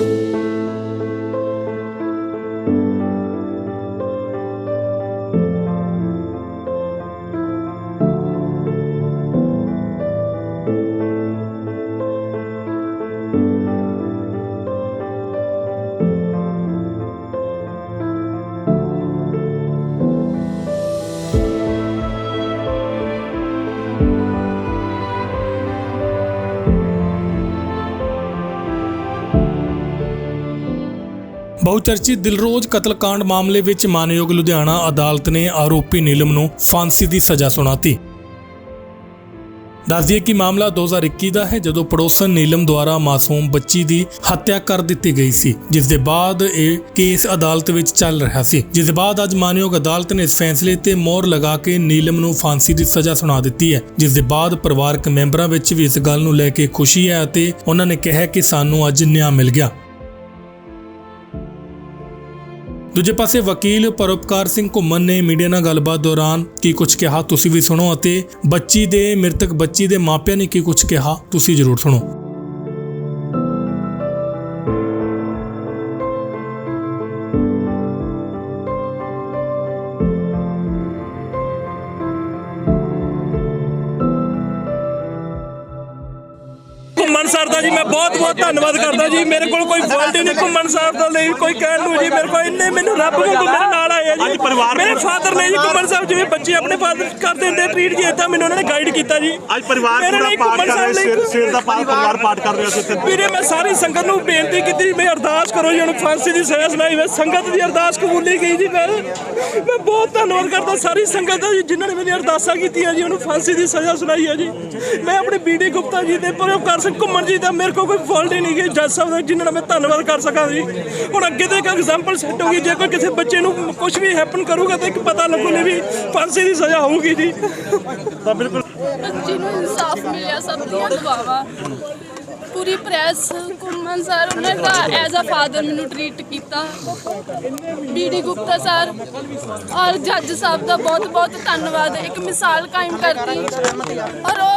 you ਬਹੁਚਰਚਿਤ Dilroz ਕਤਲकांड ਮਾਮਲੇ ਵਿੱਚ ਮਾਨਯੋਗ ਲੁਧਿਆਣਾ ਅਦਾਲਤ ਨੇ ਆਰੋਪੀ ਨੀਲਮ ਨੂੰ ਫਾਂਸੀ ਦੀ ਸਜ਼ਾ ਸੁਣਾਤੀ। ਦੱਸ ਦਈਏ ਕਿ ਮਾਮਲਾ 2021 ਦਾ ਹੈ, ਜਦੋਂ ਪੜੋਸਨ ਨੀਲਮ ਦੁਆਰਾ ਮਾਸੂਮ ਬੱਚੀ ਦੀ ਹੱਤਿਆ ਕਰ ਦਿੱਤੀ ਗਈ ਸੀ ਜਿਸ ਦੇ ਬਾਅਦ ਇਹ ਕੇਸ ਅਦਾਲਤ ਵਿੱਚ ਚੱਲ ਰਿਹਾ ਸੀ। ਜਿਸ ਦੇ ਬਾਅਦ ਅੱਜ ਮਾਨਯੋਗ ਅਦਾਲਤ ਨੇ ਇਸ ਫੈਸਲੇ ਤੇ ਮੋਹਰ ਲਗਾ ਕੇ ਨੀਲਮ ਨੂੰ ਫਾਂਸੀ ਦੀ ਸਜ਼ਾ ਸੁਣਾ ਦਿੱਤੀ ਹੈ। ਜਿਸ ਦੇ ਬਾਅਦ ਪਰਿਵਾਰਕ ਮੈਂਬਰਾਂ ਵਿੱਚ ਵੀ ਇਸ ਗੱਲ ਨੂੰ ਲੈ ਕੇ ਖੁਸ਼ੀ ਹੈ ਅਤੇ ਉਹਨਾਂ ਨੇ ਕਿਹਾ ਕਿ ਸਾਨੂੰ ਅੱਜ ਨਿਆਂ ਮਿਲ ਗਿਆ। ਦੂਜੇ ਪਾਸੇ ਵਕੀਲ ਪਰਉਪਕਾਰ ਸਿੰਘ ਘੁੰਮਣ ਨੇ ਮੀਡੀਆ ਨਾਲ ਗੱਲਬਾਤ ਦੌਰਾਨ ਕੀ ਕੁਝ ਕਿਹਾ, ਤੁਸੀਂ ਵੀ ਸੁਣੋ ਅਤੇ ਬੱਚੀ ਦੇ, ਮ੍ਰਿਤਕ ਬੱਚੀ ਦੇ ਮਾਪਿਆਂ ਨੇ ਕੀ ਕੁਝ ਕਿਹਾ, ਤੁਸੀਂ ਜ਼ਰੂਰ ਸੁਣੋ। ਸਰ ਦਾ ਜੀ ਮੈਂ ਬਹੁਤ ਬਹੁਤ ਧੰਨਵਾਦ ਕਰਦਾ ਜੀ। ਮੇਰੇ ਕੋਲ ਕੋਈ ਫਾਲਟ ਹੀ ਨਹੀਂ ਘੁੰਮਣ ਸਰ ਦਾ ਲਈ ਕੋਈ ਕਹਿਣ ਨੂੰ ਜੀ। ਮੇਰੇ ਕੋਲ ਇੰਨੇ ਮੈਨੂੰ ਰੱਬ ਵਾਂਗੂ ਮੇਰੇ ਨਾਲ ਆਏ ਆ ਜੀ। ਅੱਜ ਪਰਿਵਾਰ ਮੇਰੇ ਫਾਦਰ ਨੇ ਜੀ ਘੁੰਮਣ ਸਾਹਿਬ ਜਿਵੇਂ ਬੱਚੇ ਆਪਣੇ ਫਾਦਰ ਕਰਦੇ ਹੁੰਦੇ ਟ੍ਰੀਟ ਜੀ ਏਦਾਂ ਮੈਨੂੰ ਉਹਨਾਂ ਨੇ ਗਾਈਡ ਕੀਤਾ ਜੀ। ਅੱਜ ਪਰਿਵਾਰ ਪੂਰਾ ਪਾਠ ਘੁੰਮਣ ਕਰ ਰਿਹਾ ਸਾਹਿਬ ਸਿਰ ਸਿਰ ਦਾ ਪਾਠ ਪਰਿਵਾਰ ਪਾਠ ਕਰ ਰਿਹਾ ਸੀ ਇੱਥੇ। ਵੀਰੇ ਮੈਂ ਸਾਰੀ ਸੰਗਤ ਨੂੰ ਬੇਨਤੀ ਕੀਤੀ ਮੈਂ ਅਰਦਾਸ ਕਰੋ ਜੀ ਹੁਣ ਫਾਂਸੀ ਦੀ ਸਜ਼ਾ ਸੁਣਾਈ ਮੈਂ ਸੰਗਤ ਦੀ ਅਰਦਾਸ ਕਬੂਲੀ ਗਈ ਜੀ ਮੈਂ। ਮੈਂ ਬਹੁਤ ਧੰਨਵਾਦ ਕਰਦਾ ਸਾਰੀ ਸੰਗਤ ਦਾ ਜੀ ਜਿਨ੍ਹਾਂ ਨੇ ਮੇਰੀ ਅਰਦਾਸਾਂ ਕੀਤੀਆਂ ਜੀ ਉਹਨੂੰ ਫਾਂਸੀ ਦੀ ਸਜ਼ਾ ਸੁਣਾਈ ਹੈ ਜੀ। ਮੈਂ ਆਪਣੇ ਬੀਡੀ ਗੁਪਤਾ ਜੀ ਦੇ ਪਰਉਪਕਾਰ ਸਿੰਘ ਘੁੰਮਣ ਜੀ ਦਾ ਮੇਰੇ ਕੋਲ ਕੋਈ ਫਾਲਟ ਹੀ ਨਹੀਂ ਕਿ ਜੱਜ ਸਾਹਿਬ ਦਾ ਜਿਨ੍ਹਾਂ ਦਾ ਮੈਂ ਧੰਨਵਾਦ ਕਰ ਸਕਾਂ ਜੀ। ਹੁਣ ਅੱਗੇ ਤੋਂ ਇੱਕ ਐਗਜ਼ਾਮਪਲ ਸੈੱਟ ਹੋਗੀ ਜੇ ਕੋਈ ਕਿਸੇ ਬੱਚੇ ਨੂੰ ਕੁਝ ਵੀ ਹੈਪਨ ਕਰੂਗਾ ਤਾਂ ਇੱਕ ਪਤਾ ਲੱਗੂਗਾ ਵੀ ਫਾਂਸੀ ਦੀ ਸਜ਼ਾ ਹੋਊਗੀ ਜੀ। ਤਾਂ ਬਿਲਕੁਲ। ਬੱਚੀ ਨੂੰ ਇਨਸਾਫ ਮਿਲਿਆ ਸਭ ਦੀਆਂ ਦੁਆਵਾਂ। ਪੂਰੀ ਪ੍ਰੈਸ ਕੁਮਨ ਸਰ ਉਹਨਾਂ ਦਾ ਐਜ਼ ਅ ਫਾਦਰ ਮੈਨੂੰ ਟ੍ਰੀਟ ਕੀਤਾ। ਬੀਡੀ ਗੁਪਤਾ ਸਰ ਔਰ ਜੱਜ ਸਾਹਿਬ ਦਾ ਬਹੁਤ ਬਹੁਤ ਧੰਨਵਾਦ। ਇੱਕ ਮਿਸਾਲ ਕਾਇਮ ਕਰਤੀ ਔਰ ਉਹ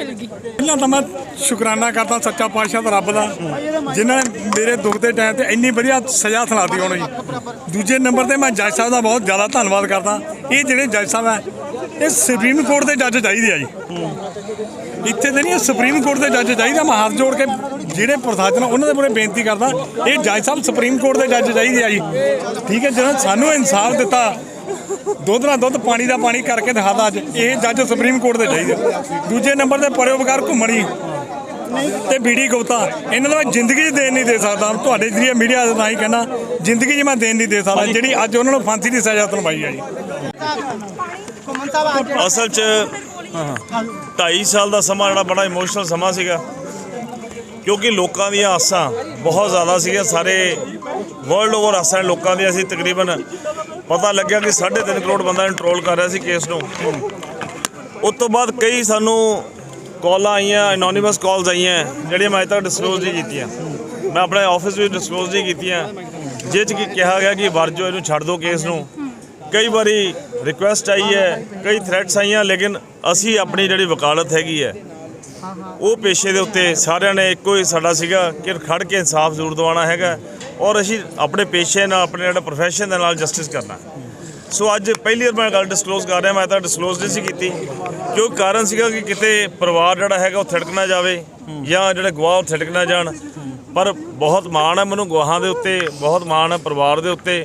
ਮਿਲ ਗਈ। ਪਹਿਲਾਂ ਤਾਂ ਮੈਂ ਸ਼ੁਕਰਾਨਾ ਕਰਦਾ ਸੱਚਾ ਪਾਤਸ਼ਾਹ ਦਾ ਰੱਬ ਦਾ, ਜਿਨ੍ਹਾਂ ਨੇ ਮੇਰੇ ਦੁੱਖ ਦੇ ਟਾਈਮ ਤੇ ਇੰਨੀ ਵਧੀਆ ਸਜ਼ਾ ਸੁਣਾਤੀ ਉਹਨੂੰ ਜੀ ਦੂਜੇ ਨੰਬਰ ਤੇ ਮੈਂ ਜੱਜ ਸਾਹਿਬ ਦਾ ਬਹੁਤ ਜ਼ਿਆਦਾ ਧੰਨਵਾਦ ਕਰਦਾ। ਇਹ ਜਿਹੜੇ ਜੱਜ ਸਾਹਿਬ ਹੈ ਇਹ ਸੁਪਰੀਮ ਕੋਰਟ ਦੇ ਜੱਜ ਚਾਹੀਦੇ ਆ ਜੀ। ਇੱਥੇ ਤੇ ਨਹੀਂ ਸੁਪਰੀਮ ਕੋਰਟ ਦੇ ਜੱਜ ਚਾਹੀਦਾ ਮੈਂ ਹੱਥ ਜੋੜ ਕੇ ਜਿਹੜੇ ਪ੍ਰਸ਼ਾਸਨ ਉਹਨਾਂ ਦੇ ਮੂਹਰੇ ਬੇਨਤੀ ਕਰਦਾ, ਇਹ ਜੱਜ ਸਾਹਿਬ ਸੁਪਰੀਮ ਕੋਰਟ ਦੇ ਜੱਜ ਚਾਹੀਦੇ ਆ ਜੀ। ਠੀਕ ਹੈ, ਜਿਹਨਾਂ ਸਾਨੂੰ ਇਨਸਾਫ ਦਿੱਤਾ ਦੁੱਧ ਨਾਲ ਦੁੱਧ ਪਾਣੀ ਦਾ ਪਾਣੀ ਕਰਕੇ ਦਿਖਾਦਾ ਅੱਜ। ਇਹ ਜੱਜ ਸੁਪਰੀਮ ਕੋਰਟ ਦੇ ਚਾਹੀਦੇ ਦੂਜੇ ਨੰਬਰ ਤੇ ਪਰਉਪਕਾਰ ਘੁੰਮਣੀ ਤੇ ਬੀੜੀ ਗੁਪਤਾ। ਇਹਨਾਂ ਦਾ ਮੈਂ ਜ਼ਿੰਦਗੀ 'ਚ ਦੇਣ ਨਹੀਂ ਦੇ ਸਕਦਾ। ਤੁਹਾਡੇ ਜਰੀਏ ਮੀਡੀਆ ਦਾ ਹੀ ਕਹਿਣਾ ਜ਼ਿੰਦਗੀ 'ਚ ਮੈਂ ਦੇਣ ਨਹੀਂ ਦੇ ਸਕਦਾ। ਜਿਹੜੀ ਅੱਜ ਉਹਨਾਂ ਨੂੰ ਫਾਂਸੀ ਦੀ ਸਜ਼ਾ ਸੁਣਵਾਈ ਹੈ ਜੀ। ਅਸਲ 'ਚ 2.5 ਸਾਲ ਦਾ ਸਮਾਂ ਜਿਹੜਾ ਬੜਾ ਇਮੋਸ਼ਨਲ ਸਮਾਂ ਸੀਗਾ। ਕਿਉਂਕਿ ਲੋਕਾਂ ਦੀਆਂ ਆਸਾਂ ਬਹੁਤ ਜ਼ਿਆਦਾ ਸੀਗੀਆਂ। ਸਾਰੇ ਵਰਲਡ ਓਵਰ ਆਸਾਂ ਲੋਕਾਂ ਦੀਆਂ ਸੀ ਤਕਰੀਬਨ। ਪਤਾ ਲੱਗਿਆ ਕਿ 3.5 ਕਰੋੜ ਬੰਦਾ ਕੰਟਰੋਲ ਕਰ ਰਿਹਾ ਸੀ ਕੇਸ ਨੂੰ। ਉਸ ਤੋਂ ਬਾਅਦ ਕਈ ਸਾਨੂੰ ਕਾਲਾਂ ਆਈਆਂ ਐਨੋਨਿਮਸ ਕਾਲਸ ਆਈਆਂ, ਜਿਹੜੀਆਂ ਮੈਂ ਅਜੇ ਤੱਕ ਡਿਸਕਲੋਜ਼ ਨਹੀਂ ਕੀਤੀਆਂ। ਮੈਂ ਆਪਣੇ ਆਫਿਸ ਵਿੱਚ ਡਿਸਕਲੋਜ਼ ਨਹੀਂ ਕੀਤੀਆਂ। ਜਿਹ 'ਚ ਕਿ ਕਿਹਾ ਗਿਆ ਕਿ ਵਰਜੋ ਇਹਨੂੰ ਛੱਡ ਦਿਓ ਕੇਸ ਨੂੰ। ਕਈ ਵਾਰੀ ਰਿਕੁਐਸਟ ਆਈ ਹੈ, ਕਈ ਥ੍ਰੈਟਸ ਆਈਆਂ, ਲੇਕਿਨ ਅਸੀਂ ਆਪਣੀ ਜਿਹੜੀ ਵਕਾਲਤ ਹੈਗੀ ਹੈ ਉਹ ਪੇਸ਼ੇ ਦੇ ਉੱਤੇ ਸਾਰਿਆਂ ਨੇ ਇੱਕੋ ਹੀ ਸਾਡਾ ਸੀਗਾ ਕਿ ਖੜ ਕੇ ਇਨਸਾਫ ਜ਼ਰੂਰ ਦਿਵਾਉਣਾ ਹੈਗਾ ਔਰ ਅਸੀਂ ਆਪਣੇ ਪੇਸ਼ੇ ਨਾਲ, ਆਪਣੇ ਜਿਹੜਾ ਪ੍ਰੋਫੈਸ਼ਨ ਦੇ ਨਾਲ ਜਸਟਿਸ ਕਰਨਾ ਸੋ ਅੱਜ ਪਹਿਲੀ ਵਾਰ ਮੈਂ ਗੱਲ ਡਿਸਕਲੋਜ਼ ਕਰ ਰਿਹਾ, ਮੈਂ ਤਾਂ ਡਿਸਕਲੋਜ਼ ਨਹੀਂ ਸੀ ਕੀਤੀ। ਕਿਉਂ? ਕਾਰਨ ਸੀਗਾ ਕਿ ਕਿਤੇ ਪਰਿਵਾਰ ਜਿਹੜਾ ਹੈਗਾ ਉਹ ਥਿੜਕ ਨਾ ਜਾਵੇ ਜਾਂ ਜਿਹੜੇ ਗਵਾਹ ਉਹ ਥਿੜਕ ਨਾ ਜਾਣ। ਪਰ ਬਹੁਤ ਮਾਣ ਹੈ ਮੈਨੂੰ ਗਵਾਹਾਂ ਦੇ ਉੱਤੇ, ਬਹੁਤ ਮਾਣ ਹੈ ਪਰਿਵਾਰ ਦੇ ਉੱਤੇ।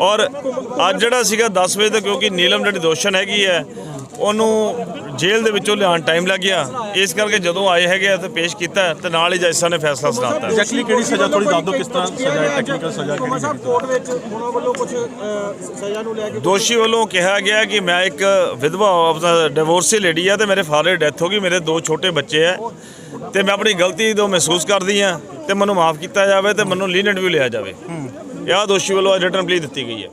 ਔਰ ਅੱਜ ਜਿਹੜਾ ਸੀਗਾ 10 ਵਜੇ ਤੱਕ ਕਿਉਂਕਿ ਨੀਲਮ ਜਿਹੜੀ ਦੋਸ਼ਣ ਹੈਗੀ ਹੈ ਉਹਨੂੰ ਜੇਲ੍ਹ ਦੇ ਵਿੱਚੋਂ ਲਿਆਉਣ ਟਾਈਮ ਲੱਗ ਗਿਆ। ਇਸ ਕਰਕੇ ਜਦੋਂ ਆਏ ਹੈਗੇ ਆ ਤੇ ਪੇਸ਼ ਕੀਤਾ ਤੇ ਨਾਲ ਹੀ ਜੱਜ ਸਾਹਿਬ ਨੇ ਫੈਸਲਾ ਸੁਣਾਤਾ ਐਗਜ਼ੈਕਟਲੀ ਕਿਹੜੀ ਸਜ਼ਾ? ਥੋੜੀ ਦੱਸ ਦਿਓ ਕਿਸ ਤਰ੍ਹਾਂ ਸਜ਼ਾ ਹੈ ਟੈਕਨੀਕਲ ਸਜ਼ਾ ਕਿਹੜੀ ਹੈ ਕੋਰਟ ਵਿੱਚ ਉਹਨਾਂ ਵੱਲੋਂ ਕੁਝ ਸਜ਼ਾ ਨੂੰ ਲੈ ਕੇ ਦੋਸ਼ੀ ਵੱਲੋਂ ਕਿਹਾ ਗਿਆ ਕਿ ਮੈਂ ਇੱਕ ਵਿਧਵਾ ਆਪਣਾ ਡਿਵੋਰਸੀ ਲੇਡੀ ਆ ਤੇ ਮੇਰੇ ਫਾਦਰ ਦੀ ਡੈਥ ਹੋ ਗਈ ਮੇਰੇ ਦੋ ਛੋਟੇ ਬੱਚੇ ਆ ਤੇ ਮੈਂ ਆਪਣੀ ਗਲਤੀ ਤੋਂ ਮਹਿਸੂਸ ਕਰਦੀ ਆ ਤੇ ਮੈਨੂੰ ਮਾਫ ਕੀਤਾ ਜਾਵੇ ਤੇ ਮੈਨੂੰ ਲੀਨੈਂਟ ਵੀ ਲਿਆ ਜਾਵੇ। ਇਹ ਦੋਸ਼ੀ ਵੱਲੋਂ ਰਿਟਰਨ ਪਲੀ ਦਿੱਤੀ ਗਈ ਹੈ।